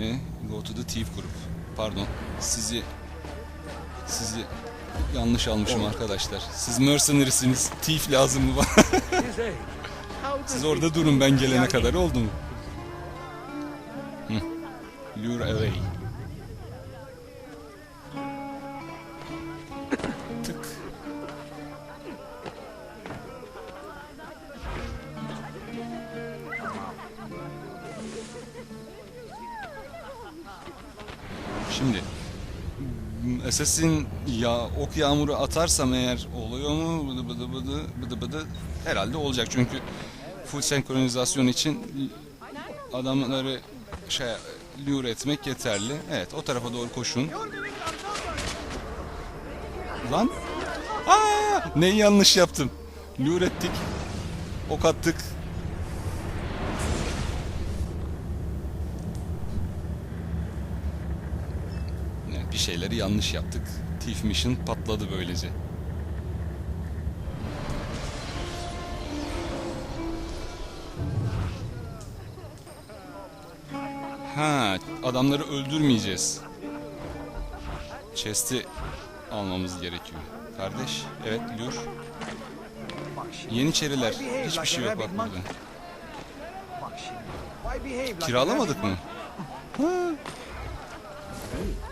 Ne? Go to the thief group. Pardon. Sizi sizi yanlış almışım arkadaşlar. Siz mercenary'siniz. Thief lazım mı bana? Siz orada durun ben gelene kadar oldu mu? Hı. Lure away. Şimdi Assassin ya ok yağmuru atarsam eğer oluyor mu? Bıdı bıdı bıdı bıdı bıdı herhalde olacak çünkü full senkronizasyon için adamları şey lure etmek yeterli. Evet o tarafa doğru koşun. Lan. Aa, neyi yanlış yaptım? Lure ettik. Ok attık. Şeyleri yanlış yaptık. Thief Mission patladı böylece. Ha, adamları öldürmeyeceğiz. Chest'i almamız gerekiyor. Kardeş, evet lür. Yeniçeriler. Hiçbir şey yok bak burada. Kiralamadık mı?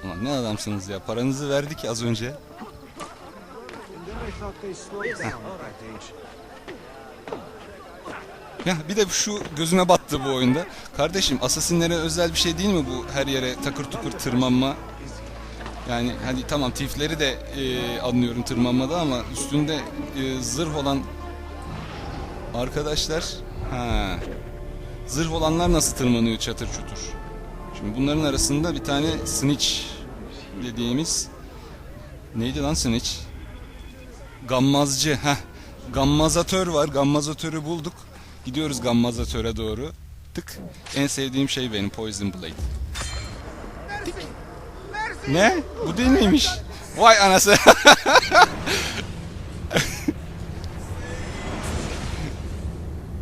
Ulan ne adamsınız ya. Paranızı verdik az önce. Ya bir de şu gözüme battı bu oyunda. Kardeşim asasinlere özel bir şey değil mi bu her yere takır tukur tırmanma? Yani hani tamam tifleri de e, anlıyorum tırmanmada ama üstünde e, zırh olan arkadaşlar ha zırh olanlar nasıl tırmanıyor çatır çutur? Şimdi bunların arasında bir tane snitch dediğimiz neydi lan snitch? Gammazcı. Heh. Gammazatör var. Gammazatörü bulduk. Gidiyoruz gammazatöre doğru. Tık. En sevdiğim şey benim Poison Blade. Tık. Ne? Bu değil miymiş? Vay anası.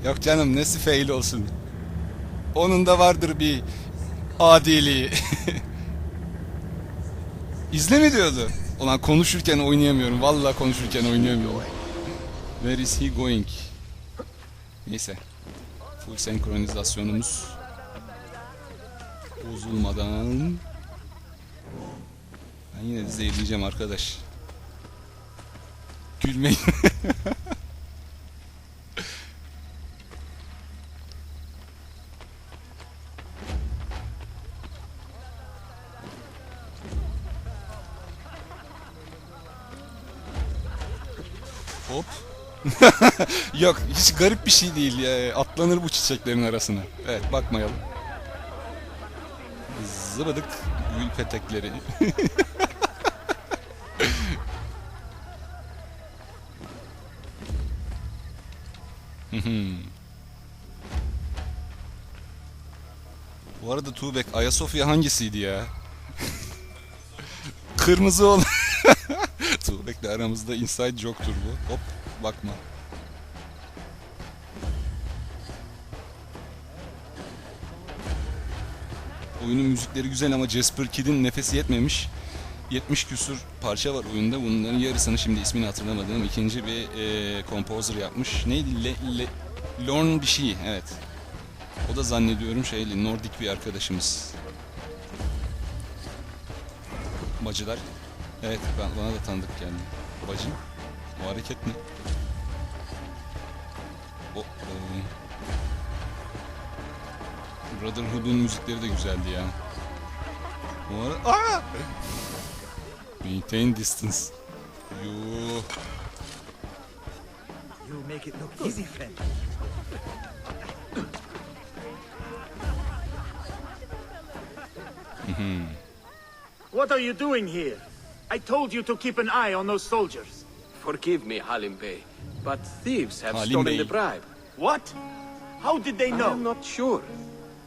Yok canım nesi fail olsun. Onun da vardır bir adiliği. İzle mi diyordu? Ulan konuşurken oynayamıyorum. Vallahi konuşurken oynayamıyorum. Where is he going? Neyse. Full senkronizasyonumuz bozulmadan ben yine de zehirleyeceğim arkadaş. Gülmeyin. Hop. Yok hiç garip bir şey değil ya. Atlanır bu çiçeklerin arasına. Evet bakmayalım. Zıbıdık gül petekleri. Bu arada Tuğbek Ayasofya hangisiydi ya? Kırmızı olan. Tuğbek'le aramızda inside joke'tur bu. Hop bakma. Oyunun müzikleri güzel ama Jasper Kidd'in nefesi yetmemiş. 70 küsur parça var oyunda. Bunların yarısını şimdi ismini hatırlamadığım ikinci bir e, composer yapmış. Neydi? Le, le, Lorne bir şey. Evet. O da zannediyorum şeyli Nordik bir arkadaşımız. Bacılar. Evet ben, bana da tanıdık geldi. Bacım. O hareket ne? O, e, Brotherhood'un müzikleri de güzeldi ya. Bu arada... Aa! Maintain distance. Yo. You make it look easy, friend. What are you doing here? I told you to keep an eye on those soldiers. Forgive me, Halim Bey, but thieves have Halim stolen Bey. the bribe. What? How did they I'm know? not sure.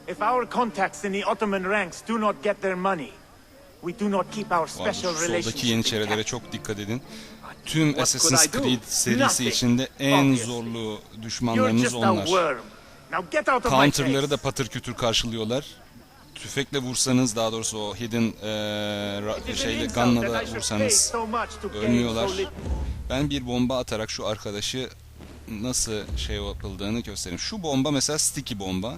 If our contacts in the Ottoman ranks do not get their money, we do not keep our Var, special Soldaki relationship. Yeniçerilere intact. çok dikkat edin. Tüm What Assassin's could I do? Creed serisi Nothing. içinde en zorlu You're düşmanlarınız just a onlar. worm. Now get out of my face. Counter'ları da patır kütür karşılıyorlar. Tüfekle vursanız daha doğrusu o hidden an şeyle gunla da vursanız ölmüyorlar. Ben bir bomba atarak şu arkadaşı nasıl şey yapıldığını göstereyim. Şu bomba mesela sticky bomba.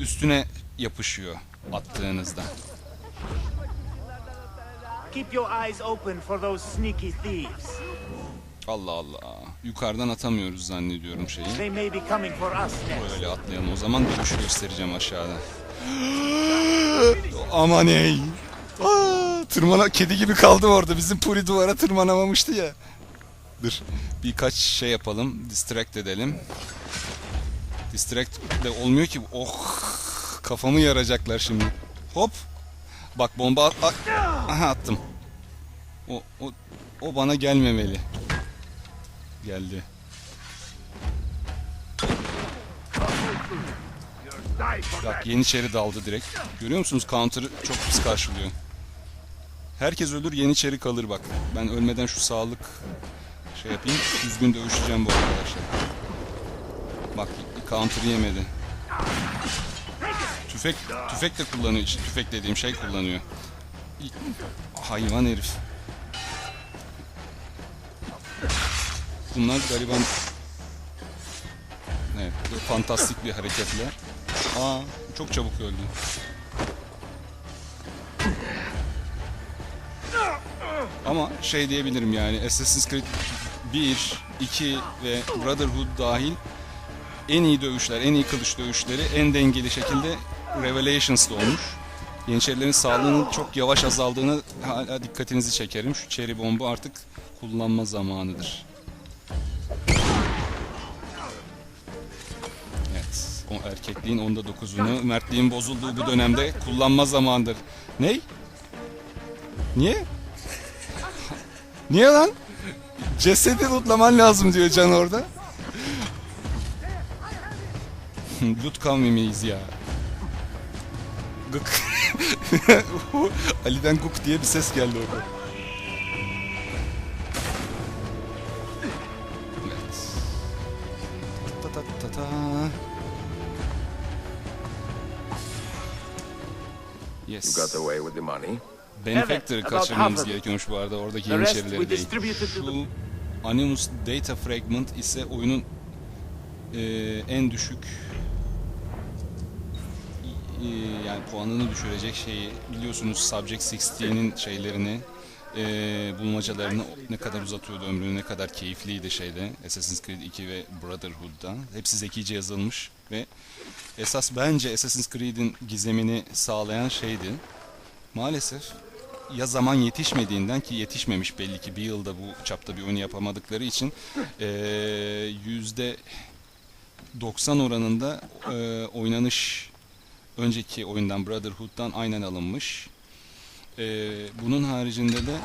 Üstüne yapışıyor attığınızda. Keep your eyes open for those sneaky thieves. Allah Allah. Yukarıdan atamıyoruz zannediyorum şeyi. They may be coming for us next. Böyle atlayalım. O zaman dövüşü göstereceğim aşağıda. Aman ey. Tırmana kedi gibi kaldım orada. Bizim Puri duvara tırmanamamıştı ya. Dur. Birkaç şey yapalım. Distract edelim. Distract de olmuyor ki. Oh. Kafamı yaracaklar şimdi. Hop. Bak bomba at. at- Aha attım. O, o, o bana gelmemeli. Geldi. Bak Yeniçeri daldı direkt. Görüyor musunuz? Counter'ı çok pis karşılıyor. Herkes ölür Yeniçeri kalır bak. Ben ölmeden şu sağlık şey yapayım. Düzgün dövüşeceğim bu arkadaşlar. Bak counter'ı yemedi. Tüfek, tüfek de kullanıyor. İşte tüfek dediğim şey kullanıyor. Hayvan herif. Bunlar gariban Evet, fantastik bir hareketle. Aa, çok çabuk öldü. Ama şey diyebilirim yani Assassin's Creed 1, 2 ve Brotherhood dahil en iyi dövüşler, en iyi kılıç dövüşleri en dengeli şekilde Revelations'da olmuş. Yeniçerilerin sağlığının çok yavaş azaldığını hala dikkatinizi çekerim. Şu cherry bombu artık kullanma zamanıdır. O erkekliğin onda dokuzunu, mertliğin bozulduğu bu dönemde kullanma zamanıdır. Ney? Niye? Niye lan? Cesedi lootlaman lazım diyor Can orada. Loot kavmimiyiz ya. Gık. Ali'den guk diye bir ses geldi orada. Evet. Ta ta ta ta. Yes. You got away with the money. Benefactor'ı Evet, about kaçırmamız gerekiyormuş bu arada oradaki The rest yeniçerileri we değil. distributed to Şu Animus Data Fragment ise oyunun e, en düşük e, yani puanını düşürecek şeyi biliyorsunuz Subject 16'nin şeylerini e, bulmacalarını ne kadar uzatıyordu ömrünü ne kadar keyifliydi şeyde Assassin's Creed 2 ve Brotherhood'da hepsi zekice yazılmış ve esas bence Assassin's Creed'in gizemini sağlayan şeydi maalesef ya zaman yetişmediğinden ki yetişmemiş belli ki bir yılda bu çapta bir oyun yapamadıkları için eee, yüzde 90 oranında eee, oynanış önceki oyundan Brotherhood'dan aynen alınmış. Eee, bunun haricinde de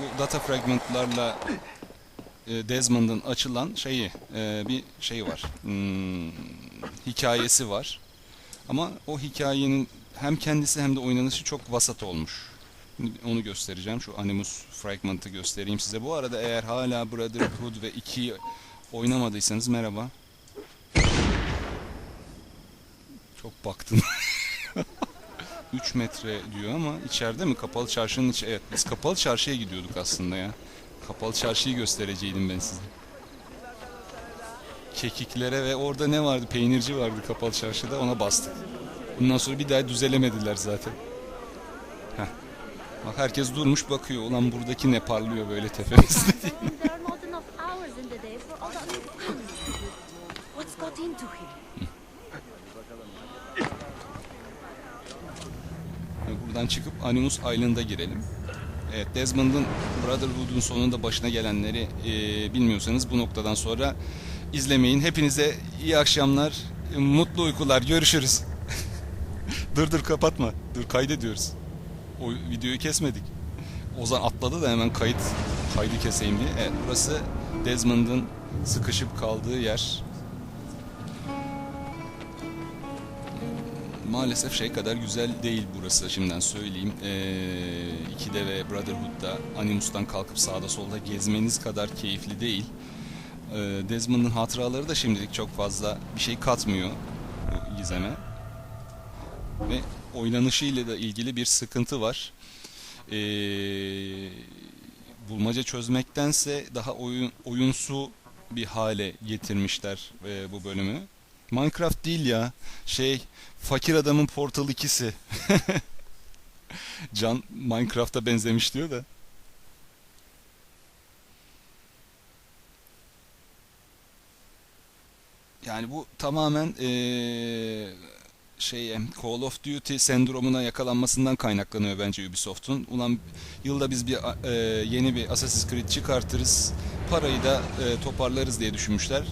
bu data fragmentlarla eee, Desmond'ın açılan şeyi eee, bir şey var. Hmm, hikayesi var. Ama o hikayenin hem kendisi hem de oynanışı çok vasat olmuş. Onu göstereceğim. Şu Animus Fragment'ı göstereyim size. Bu arada eğer hala Brotherhood ve 2'yi oynamadıysanız merhaba. Çok baktın. 3 metre diyor ama içeride mi? Kapalı çarşının içi. Evet biz kapalı çarşıya gidiyorduk aslında ya. Kapalı çarşıyı göstereceydim ben size. Kekiklere ve orada ne vardı? Peynirci vardı kapalı çarşıda ona bastık. Bundan sonra bir daha düzelemediler zaten. Heh. Bak herkes durmuş bakıyor. Ulan buradaki ne parlıyor böyle tepemizde diye. What's got into him? Buradan çıkıp Animus Island'a girelim. Evet Desmond'ın Brotherhood'un sonunda başına gelenleri e, bilmiyorsanız bu noktadan sonra izlemeyin. Hepinize iyi akşamlar, mutlu uykular. Görüşürüz. dur dur kapatma. Dur kaydediyoruz. O videoyu kesmedik. Ozan atladı da hemen kayıt kaydı keseyim diye. Evet burası Desmond'ın sıkışıp kaldığı yer. Maalesef şey kadar güzel değil burası şimdiden söyleyeyim. Ee, 2'de ve Brotherhood'da Animus'tan kalkıp sağda solda gezmeniz kadar keyifli değil. Ee, Desmond'ın hatıraları da şimdilik çok fazla bir şey katmıyor bu gizeme. Ve oynanışıyla da ilgili bir sıkıntı var. Ee, bulmaca çözmektense daha oyun oyunsu bir hale getirmişler e, bu bölümü. Minecraft değil ya. Şey fakir adamın Portal 2'si. Can Minecraft'a benzemiş diyor da. Yani bu tamamen eee şey Call of Duty sendromuna yakalanmasından kaynaklanıyor bence Ubisoft'un. Ulan yılda biz bir eee, yeni bir Assassin's Creed çıkartırız, parayı da eee, toparlarız diye düşünmüşler.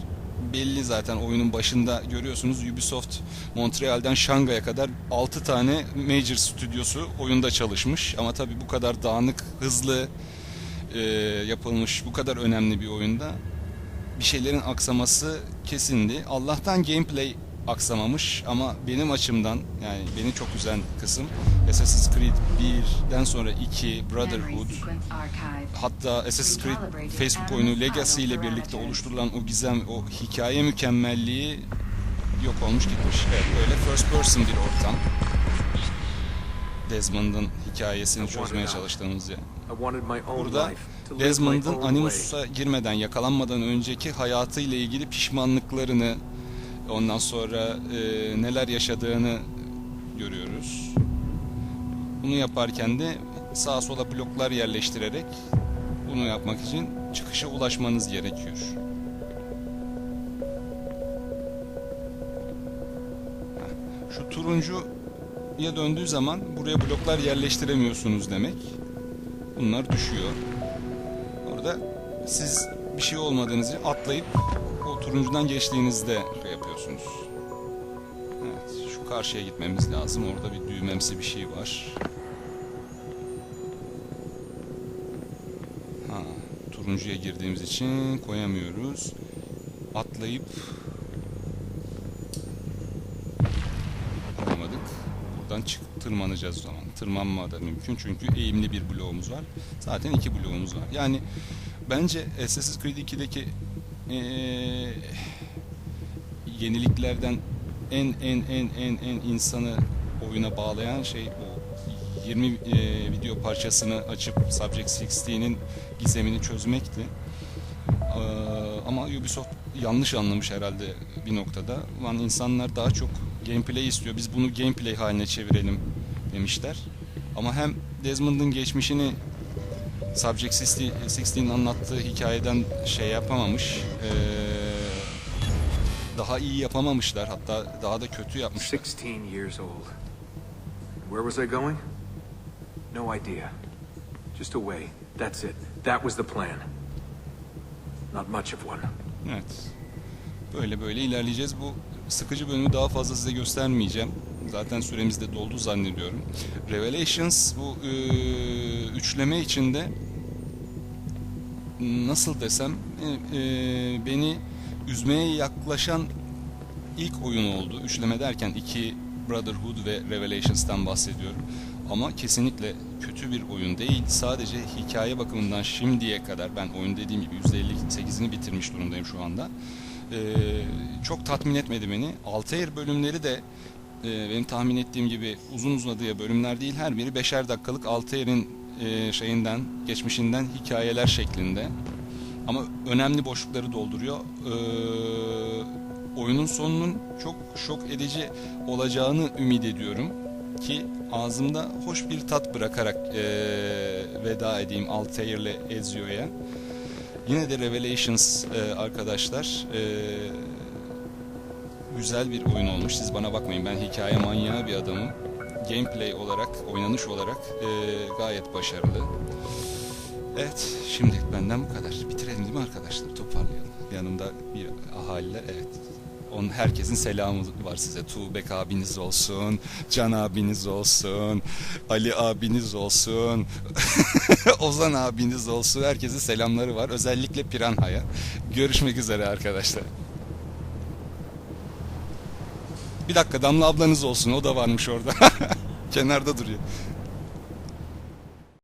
Belli zaten oyunun başında görüyorsunuz Ubisoft Montreal'den Şangay'a kadar 6 tane major stüdyosu oyunda çalışmış. Ama tabii bu kadar dağınık, hızlı eee, yapılmış, bu kadar önemli bir oyunda bir şeylerin aksaması kesindi. Allah'tan gameplay aksamamış ama benim açımdan yani beni çok üzen kısım Assassin's Creed 1'den sonra 2, Brotherhood hatta Assassin's Creed Facebook oyunu Legacy ile birlikte oluşturulan o gizem, o hikaye mükemmelliği yok olmuş gitmiş. Evet böyle first person bir ortam. Desmond'ın hikayesini çözmeye çalıştığımız yer. I wanted my own Burada Desmond'ın. Animus'a girmeden, yakalanmadan önceki hayatıyla ilgili pişmanlıklarını, ondan sonra e, neler yaşadığını görüyoruz. Bunu yaparken de sağa sola bloklar yerleştirerek bunu yapmak için çıkışa ulaşmanız gerekiyor. Şu turuncuya döndüğü zaman buraya bloklar yerleştiremiyorsunuz demek. Bunlar düşüyor. Orada siz bir şey olmadığınızı atlayıp o turuncudan geçtiğinizde şey yapıyorsunuz. Evet, şu karşıya gitmemiz lazım. Orada bir düğmemsi bir şey var. Ha, turuncuya girdiğimiz için koyamıyoruz. Atlayıp yapamadık. Buradan çık tırmanacağız o zaman. Tırmanma da mümkün çünkü eğimli bir bloğumuz var. Zaten iki bloğumuz var. Yani bence Assassin's Creed 2'deki eee, yeniliklerden en en en en en insanı oyuna bağlayan şey bu 20 eee, video parçasını açıp Subject 16'nin gizemini çözmekti. Eee, ama Ubisoft yanlış anlamış herhalde bir noktada. Lan insanlar daha çok gameplay istiyor. Biz bunu gameplay haline çevirelim demişler. Ama hem Desmond'ın geçmişini Subject 16'nin anlattığı hikayeden şey yapamamış. daha iyi yapamamışlar. Hatta daha da kötü yapmışlar. 16 years old. Where was I going? No idea. Just away. That's it. That was the plan. Not much of one. Evet. Böyle böyle ilerleyeceğiz. Bu sıkıcı bölümü daha fazla size göstermeyeceğim. Zaten süremiz de doldu zannediyorum. Revelations bu e, üçleme içinde nasıl desem e, e, beni üzmeye yaklaşan ilk oyun oldu. Üçleme derken iki Brotherhood ve Revelations'tan bahsediyorum. Ama kesinlikle kötü bir oyun değil. Sadece hikaye bakımından şimdiye kadar ben oyun dediğim gibi %58'ini bitirmiş durumdayım şu anda. Ee, çok tatmin etmedi beni. Altair bölümleri de e, benim tahmin ettiğim gibi uzun uzadıya bölümler değil. Her biri beşer dakikalık Altair'in e, şeyinden, geçmişinden hikayeler şeklinde. Ama önemli boşlukları dolduruyor. Ee, oyunun sonunun çok şok edici olacağını ümit ediyorum ki ağzımda hoş bir tat bırakarak eee, veda edeyim Altair'le Ezio'ya. Yine de Revelations eee, arkadaşlar eee, güzel bir oyun olmuş. Siz bana bakmayın ben hikaye manyağı bir adamım. Gameplay olarak, oynanış olarak eee, gayet başarılı. Evet, şimdilik benden bu kadar. Bitirelim değil mi arkadaşlar? Toparlayalım. Yanımda bir ahaliler, evet. Onun herkesin selamı var size. Tuğbek abiniz olsun, Can abiniz olsun, Ali abiniz olsun, Ozan abiniz olsun. Herkesin selamları var. Özellikle Piranha'ya. Görüşmek üzere arkadaşlar. Bir dakika Damla ablanız olsun. O da varmış orada. Kenarda duruyor.